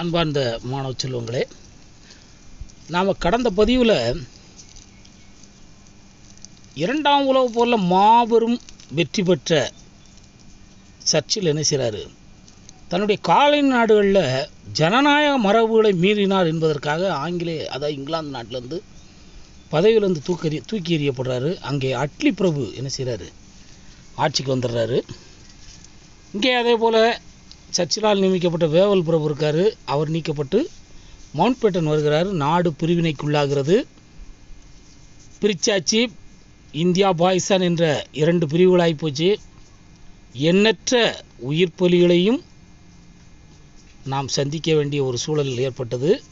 அன்பார்ந்த மாணவ செல்வங்களே நாம் கடந்த பதிவில் இரண்டாம் உலகப் போரில் மாபெரும் வெற்றி பெற்ற சர்ச்சில் என்ன செய்கிறாரு தன்னுடைய காலனி நாடுகளில் ஜனநாயக மரபுகளை மீறினார் என்பதற்காக ஆங்கிலேய அதாவது இங்கிலாந்து நாட்டிலேருந்து பதவியிலேருந்து தூக்கறி தூக்கி எறியப்படுறாரு. அங்கே அட்லி பிரபு என்ன செய்கிறாரு ஆட்சிக்கு வந்துடுறாரு. இங்கே அதே போல் சர்ச்சிலால் நியமிக்கப்பட்ட வேவல் பிரபு இருக்கார். அவர் நீக்கப்பட்டு மவுண்ட் பேட்டன் வருகிறார். நாடு பிரிவினைக்குள்ளாகிறது. பிரிச்சாச்சு. இந்தியா பாகிஸ்தான் என்ற இரண்டு பிரிவுகளாகி போச்சு. எண்ணற்ற உயிர் பலிகளையும் நாம் சந்திக்க வேண்டிய ஒரு சூழல் ஏற்பட்டது.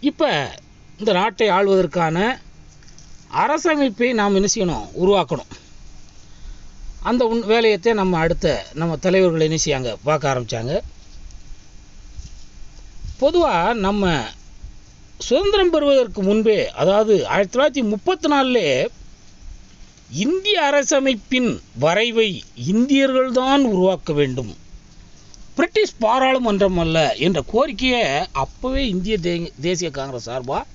இப்போ இந்த நாட்டை ஆள்வதற்கான அரசமைப்பை நாம் என்ன செய்யணும்? உருவாக்கணும். அந்த உன் வேலையத்தை நம்ம அடுத்த நம்ம தலைவர்கள் என்ன செய்யாங்க? பார்க்க ஆரம்பித்தாங்க பொதுவாக நம்ம சுதந்திரம் பெறுவதற்கு முன்பே அதாவது ஆயிரத்தி தொள்ளாயிரத்தி முப்பத்தி நாலிலே இந்திய அரசமைப்பின் வரைவை இந்தியர்கள்தான் உருவாக்க வேண்டும். பிரிட்டிஷ் பாராளுமன்றம் அல்ல என்ற கோரிக்கையை அப்போவே இந்திய தே தேசிய காங்கிரஸ் சார்பாக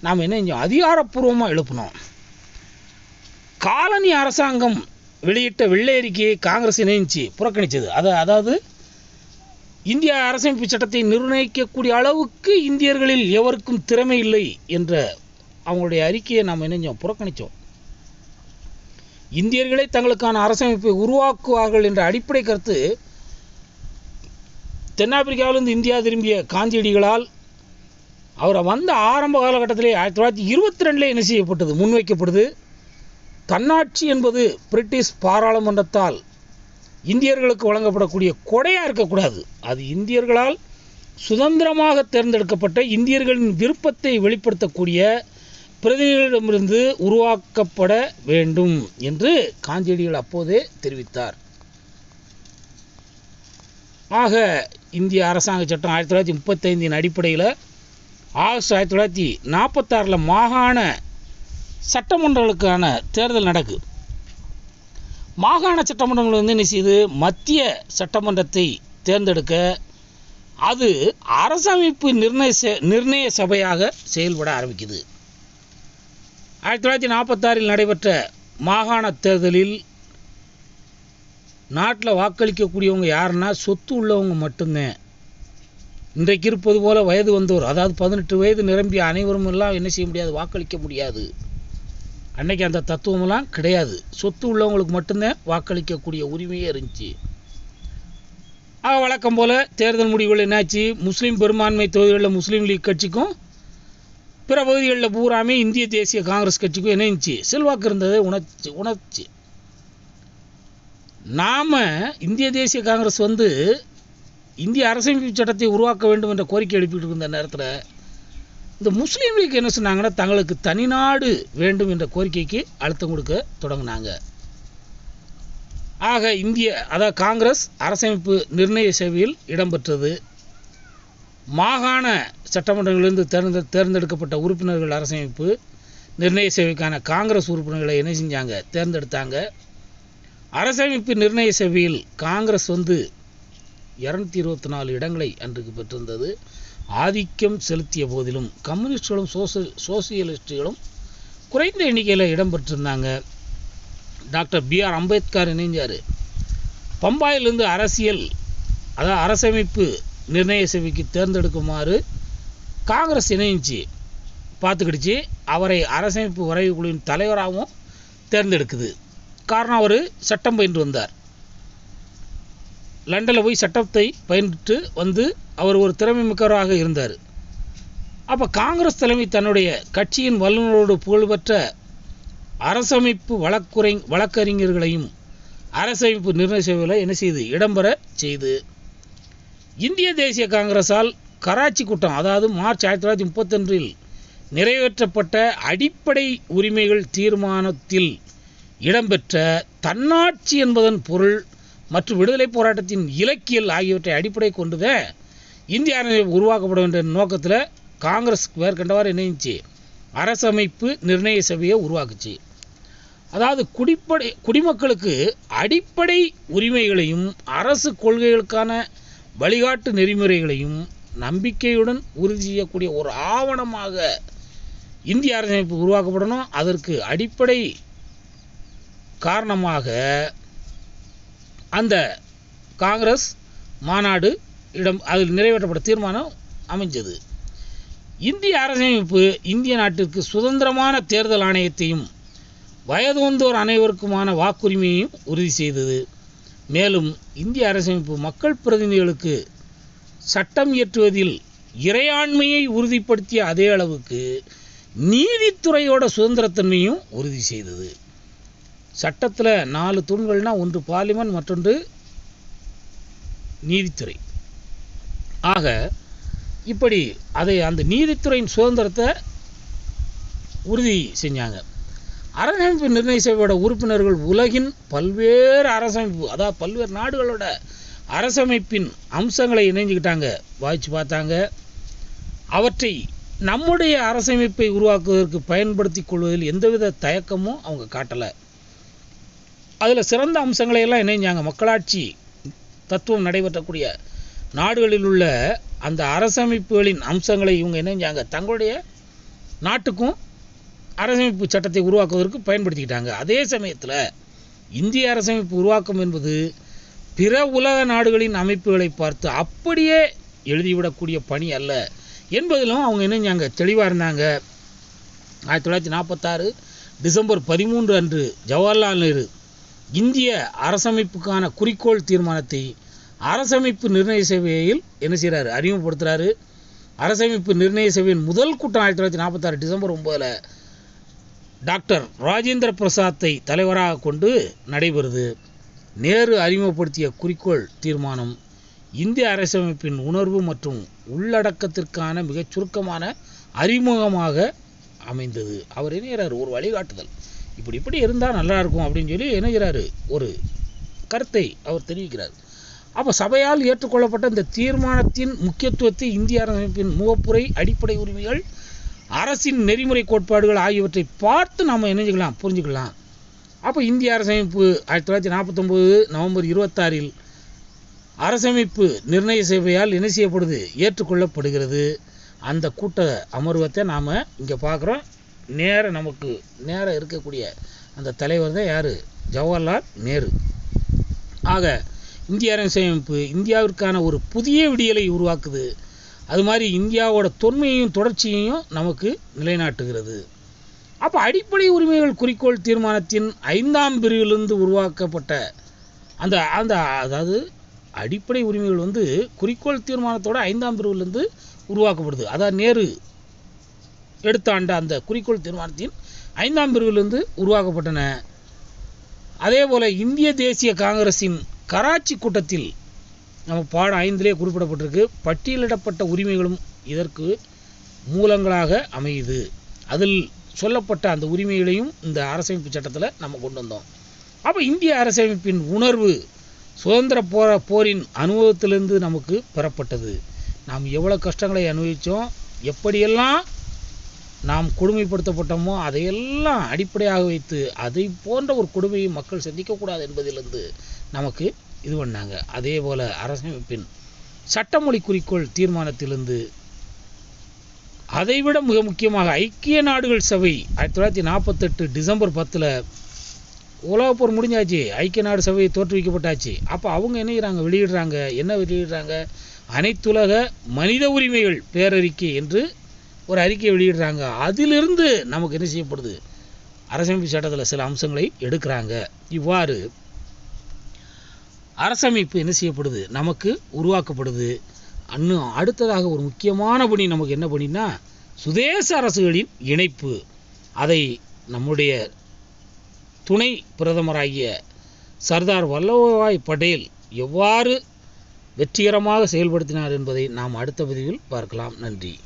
நாம் என்ன செஞ்சோம் அதிகாரப்பூர்வமாக எழுப்பினோம். காலனி அரசாங்கம் வெளியிட்ட வெள்ளை அறிக்கையை காங்கிரஸ் இணைஞ்சி புறக்கணித்தது. அது அதாவது இந்திய அரசமைப்பு சட்டத்தை நிர்ணயிக்கக்கூடிய அளவுக்கு இந்தியர்களில் எவருக்கும் திறமை இல்லை என்ற அவங்களுடைய அறிக்கையை நாம் இணைஞ்சோம் புறக்கணித்தோம். இந்தியர்களே தங்களுக்கான அரசமைப்பை உருவாக்குவார்கள் என்ற அடிப்படை கருத்து தென்னாப்பிரிக்காவிலிருந்து இந்தியா திரும்பிய காந்தியடிகளால் அவரை வந்த ஆரம்ப காலகட்டத்திலே ஆயிரத்தி தொள்ளாயிரத்தி இருபத்தி ரெண்டில் என்ன செய்யப்பட்டது? முன்வைக்கப்படுது தன்னாட்சி என்பது பிரிட்டிஷ் பாராளுமன்றத்தால் இந்தியர்களுக்கு வழங்கப்படக்கூடிய கொடையாக இருக்கக்கூடாது. அது இந்தியர்களால் சுதந்திரமாக தேர்ந்தெடுக்கப்பட்ட இந்தியர்களின் விருப்பத்தை வெளிப்படுத்தக்கூடிய பிரதிநிதிகளிடமிருந்து உருவாக்கப்பட வேண்டும் என்று காந்தியடிகள் அப்போதே தெரிவித்தார். ஆக இந்திய அரசாங்க சட்டம் ஆயிரத்தி தொள்ளாயிரத்தி முப்பத்தைந்தின் அடிப்படையில் ஆகஸ்ட் ஆயிரத்தி தொள்ளாயிரத்தி நாற்பத்தாறில் மாகாண சட்டமன்றங்களுக்கான தேர்தல் நடக்கு. மாகாண சட்டமன்றங்கள் வந்து என்ன செய்யுது? மத்திய சட்டமன்றத்தை தேர்ந்தெடுக்க அது அரசமைப்பு நிர்ணய நிர்ணய சபையாக செயல்பட ஆரம்பிக்குது. ஆயிரத்தி தொள்ளாயிரத்தி நாற்பத்தாறில் நடைபெற்ற மாகாண தேர்தலில் நாட்டில் வாக்களிக்கக்கூடியவங்க யாருன்னா சொத்து உள்ளவங்க மட்டும்தான். இன்றைக்கு இருப்பது போல் வயது வந்தோர் அதாவது பதினெட்டு வயது நிரம்பிய அனைவரும் எல்லாம் என்ன செய்ய முடியாது? வாக்களிக்க முடியாது. அன்னைக்கு அந்த தத்துவமெல்லாம் கிடையாது. சொத்து உள்ளவங்களுக்கு மட்டும்தான் வாக்களிக்கக்கூடிய உரிமையே இருந்துச்சு. ஆக வழக்கம் போல் தேர்தல் முடிவுகள் என்னாச்சு? முஸ்லீம் பெரும்பான்மை தொகுதிகளில் முஸ்லீம் லீக் கட்சிக்கும் பிற பகுதிகளில் பூராமே இந்திய தேசிய காங்கிரஸ் கட்சிக்கும் என்ன இருந்துச்சு செல்வாக்கு இருந்ததை உணர்ச்சி உணர்ச்சி. நாம் இந்திய தேசிய காங்கிரஸ் வந்து இந்திய அரசமைப்பு சட்டத்தை உருவாக்க வேண்டும் என்ற கோரிக்கை எழுப்பிட்டு இருந்த நேரத்தில் இந்த முஸ்லீம் லீக் என்ன சொன்னாங்கன்னா தங்களுக்கு தனிநாடு வேண்டும் என்ற கோரிக்கைக்கு அழுத்தம் கொடுக்க தொடங்கினாங்க. ஆக இந்திய அதாவது காங்கிரஸ் அரசமைப்பு நிர்ணய சேவையில் இடம்பெற்றது. மாகாண சட்டமன்றங்களிலிருந்து தேர்ந்த தேர்ந்தெடுக்கப்பட்ட உறுப்பினர்கள் அரசமைப்பு நிர்ணய சேவைக்கான காங்கிரஸ் உறுப்பினர்களை என்ன செஞ்சாங்க? தேர்ந்தெடுத்தாங்க. அரசமைப்பு நிர்ணய சபையில் காங்கிரஸ் வந்து இரநூத்தி இருபத்தி நாலு இடங்களை அன்றைக்கு பெற்றிருந்தது. ஆதிக்கம் செலுத்திய போதிலும் கம்யூனிஸ்டுகளும் சோசல் சோசியலிஸ்டுகளும் குறைந்த எண்ணிக்கையில் இடம்பெற்றிருந்தாங்க டாக்டர் பிஆர் அம்பேத்கர் இணைஞ்சார். பம்பாயிலிருந்து அரசியல் அதாவது அரசமைப்பு நிர்ணய சேவைக்கு தேர்ந்தெடுக்குமாறு காங்கிரஸ் இணைஞ்சி பார்த்துக்கிடுச்சு. அவரை அரசமைப்பு வரைவு குழுவின் தலைவராகவும் தேர்ந்தெடுக்குது. காரணம் அவர் சட்டம் பயின்று வந்தார். லண்டனில் போய் சட்டத்தை பயின்று வந்து அவர் ஒரு திறமை மிக்கவராக இருந்தார். அப்போ காங்கிரஸ் தலைமை தன்னுடைய கட்சியின் வல்லுநரோடு புகழ்பெற்ற அரசமைப்பு வழக்குரை வழக்கறிஞர்களையும் அரசமைப்பு நிர்ணய சபையில் என்ன செய்து? இடம்பெற செய்து. இந்திய தேசிய காங்கிரஸால் கராச்சி கூட்டம் அதாவது மார்ச் ஆயிரத்தி தொள்ளாயிரத்தி முப்பத்தொன்றில் நிறைவேற்றப்பட்ட அடிப்படை உரிமைகள் தீர்மானத்தில் இடம்பெற்ற தன்னாட்சி என்பதன் பொருள் மற்றும் விடுதலை போராட்டத்தின் இலக்கியல் ஆகியவற்றை அடிப்படை கொண்டுதான் இந்திய அரசமைப்பு உருவாக்கப்பட வேண்டிய நோக்கத்தில் காங்கிரஸ் மேற்கண்டவாறு இணைஞ்சி அரசமைப்பு நிர்ணய சபையை உருவாக்குச்சு. அதாவது குடிப்படை குடிமக்களுக்கு அடிப்படை உரிமைகளையும் அரசு கொள்கைகளுக்கான வழிகாட்டு நெறிமுறைகளையும் நம்பிக்கையுடன் உறுதி செய்யக்கூடிய ஒரு ஆவணமாக இந்திய அரசமைப்பு உருவாக்கப்படணும். அதற்கு அடிப்படை காரணமாக அந்த காங்கிரஸ் மாநாடு இடம் அதில் நிறைவேற்றப்பட்ட தீர்மானம் அமைஞ்சது. இந்திய அரசமைப்பு இந்திய நாட்டிற்கு சுதந்திரமான தேர்தல் ஆணையத்தையும் வயது வந்தோர் அனைவருக்குமான வாக்குரிமையையும் உறுதி செய்தது. மேலும் இந்திய அரசமைப்பு மக்கள் பிரதிநிதிகளுக்கு சட்டம் இயற்றுவதில் இறையாண்மையை உறுதிப்படுத்திய அதே அளவுக்கு நீதித்துறையோட சுதந்திரத்தன்மையும் உறுதி செய்தது. சட்டத்தில் நாலு தூண்கள்னால் ஒன்று பார்லிமெண்ட் மற்றொன்று நீதித்துறை. ஆக இப்படி அதை அந்த நீதித்துறையின் சுதந்திரத்தை உறுதி செஞ்சாங்க. அரசமைப்பு நிர்ணய சபையோட உறுப்பினர்கள் உலகின் பல்வேறு அரசமைப்பு அதாவது பல்வேறு நாடுகளோட அரசமைப்பின் அம்சங்களை இணைஞ்சுக்கிட்டாங்க. வாய்ச்சி பார்த்தாங்க. அவற்றை நம்முடைய அரசமைப்பை உருவாக்குவதற்கு பயன்படுத்தி கொள்வதில் எந்தவித தயக்கமும் அவங்க காட்டலை. அதில் சிறந்த அம்சங்களை எல்லாம் இணைஞ்சாங்க. மக்களாட்சி தத்துவம் நடைபெற்றக்கூடிய நாடுகளில் உள்ள அந்த அரசமைப்புகளின் அம்சங்களை இவங்க இணைஞ்சாங்க. தங்களுடைய நாட்டுக்கும் அரசமைப்பு சட்டத்தை உருவாக்குவதற்கு பயன்படுத்திக்கிட்டாங்க. அதே சமயத்தில் இந்திய அரசமைப்பு உருவாக்கம் என்பது பிற உலக நாடுகளின் அமைப்புகளை பார்த்து அப்படியே எழுதிவிடக்கூடிய பணி அல்ல என்பதிலும் அவங்க இணைஞ்சாங்க. தெளிவாக இருந்தாங்க. ஆயிரத்தி தொள்ளாயிரத்தி நாற்பத்தாறு டிசம்பர் பதிமூன்று அன்று ஜவஹர்லால் நேரு இந்திய அரசமைப்புக்கான குறிக்கோள் தீர்மானத்தை அரசமைப்பு நிர்ணய சபையில் என்ன செய்கிறாரு அறிமுகப்படுத்துகிறாரு அரசமைப்பு நிர்ணய சபையின் முதல் கூட்டம் ஆயிரத்தி தொள்ளாயிரத்தி நாற்பத்தாறு டிசம்பர் ஒம்பதில் டாக்டர் ராஜேந்திர பிரசாத்தை தலைவராக கொண்டு நடைபெறுது. நேரு அறிமுகப்படுத்திய குறிக்கோள் தீர்மானம் இந்திய அரசமைப்பின் உணர்வு மற்றும் உள்ளடக்கத்திற்கான மிகச் சுருக்கமான அறிமுகமாக அமைந்தது. அவர் இணைகிறார் ஒரு வழிகாட்டுதல். இப்படி இப்படி இருந்தால் நல்லா இருக்கும் அப்படின்னு சொல்லி இணைகிறாரு ஒரு கருத்தை அவர் தெரிவிக்கிறார். அப்போ சபையால் ஏற்றுக்கொள்ளப்பட்ட இந்த தீர்மானத்தின் முக்கியத்துவத்தை இந்திய அரசமைப்பின் முகப்புரை அடிப்படை உரிமைகள் அரசின் நெறிமுறை கோட்பாடுகள் ஆகியவற்றை பார்த்து நாம் இணைஞ்சுக்கலாம் புரிஞ்சுக்கலாம். அப்போ இந்திய அரசமைப்பு ஆயிரத்தி தொள்ளாயிரத்தி நாற்பத்தொம்போது நவம்பர் இருபத்தாறில் அரசமைப்பு நிர்ணய சேவையால் என்ன செய்யப்படுது? ஏற்றுக்கொள்ளப்படுகிறது. அந்த கூட்ட அமர்வத்தை நாம் இங்கே பார்க்குறோம். நேர நமக்கு நேரம் இருக்கக்கூடிய அந்த தலைவர் தான் யார்? ஜவஹர்லால் நேரு. ஆக இந்திய அரசமைப்பு இந்தியாவிற்கான ஒரு புதிய விடியலை உருவாக்குது. அது மாதிரி இந்தியாவோட தொன்மையையும் தொடர்ச்சியையும் நமக்கு நிலைநாட்டுகிறது. அப்போ அடிப்படை உரிமைகள் குறிக்கோள் தீர்மானத்தின் ஐந்தாம் பிரிவிலிருந்து உருவாக்கப்பட்ட அந்த அந்த அதாவது அடிப்படை உரிமைகள் வந்து குறிக்கோள் தீர்மானத்தோட ஐந்தாம் பிரிவுலேருந்து உருவாக்கப்படுது. அதான் நேரு. எடுத்தாண்ட அந்த குறிக்கோள் தீர்மானத்தின் ஐந்தாம் பிரிவிலிருந்து உருவாக்கப்பட்டன. அதே போல் இந்திய தேசிய காங்கிரஸின் கராச்சி கூட்டத்தில் நம்ம பாடம் ஐந்திலே குறிப்பிடப்பட்டிருக்கு. பட்டியலிடப்பட்ட உரிமைகளும் இதற்கு மூலங்களாக அமையுது. அதில் சொல்லப்பட்ட அந்த உரிமைகளையும் இந்த அரசமைப்பு சட்டத்தில் நம்ம கொண்டு வந்தோம். அப்போ இந்திய அரசமைப்பின் உணர்வு சுதந்திர போர போரின் அனுபவத்திலிருந்து நமக்கு பெறப்பட்டது. நாம் எவ்வளோ கஷ்டங்களை அனுபவித்தோம் எப்படியெல்லாம் நாம் கொடுமைப்படுத்தப்பட்டோமோ அதையெல்லாம் அடிப்படையாக வைத்து அதை போன்ற ஒரு கொடுமையை மக்கள் சந்திக்கக்கூடாது என்பதிலிருந்து நமக்கு இது பண்ணாங்க. அதே போல் அரசமைப்பின் சட்டமொழி குறிக்கோள் தீர்மானத்திலிருந்து அதைவிட மிக முக்கியமாக ஐக்கிய நாடுகள் சபை ஆயிரத்தி தொள்ளாயிரத்தி நாற்பத்தெட்டு டிசம்பர் பத்தில் உலகப்போர் முடிஞ்சாச்சு ஐக்கிய நாடு சபை தோற்றுவிக்கப்பட்டாச்சு அப்போ அவங்க என்ன செய்கிறாங்க வெளியிடுறாங்க. என்ன வெளியிடுறாங்க? அனைத்துலக மனித உரிமைகள் பேரறிக்கை என்று ஒரு அறிக்கை வெளியிடுறாங்க. அதிலிருந்து நமக்கு என்ன செய்யப்படுது? அரசமைப்பு சட்டத்தில் சில அம்சங்களை எடுக்கிறாங்க. இவ்வாறு அரசமைப்பு என்ன செய்யப்படுது? நமக்கு உருவாக்கப்படுது. இன்னும் அடுத்ததாக ஒரு முக்கியமான பணி நமக்கு என்ன பண்ணினா சுதேச அரசுகளின் இணைப்பு. அதை நம்முடைய துணை பிரதமராகிய சர்தார் வல்லபாய் படேல் எவ்வாறு வெற்றிகரமாக செயல்படுத்தினார் என்பதை நாம் அடுத்த பதிவில் பார்க்கலாம். நன்றி.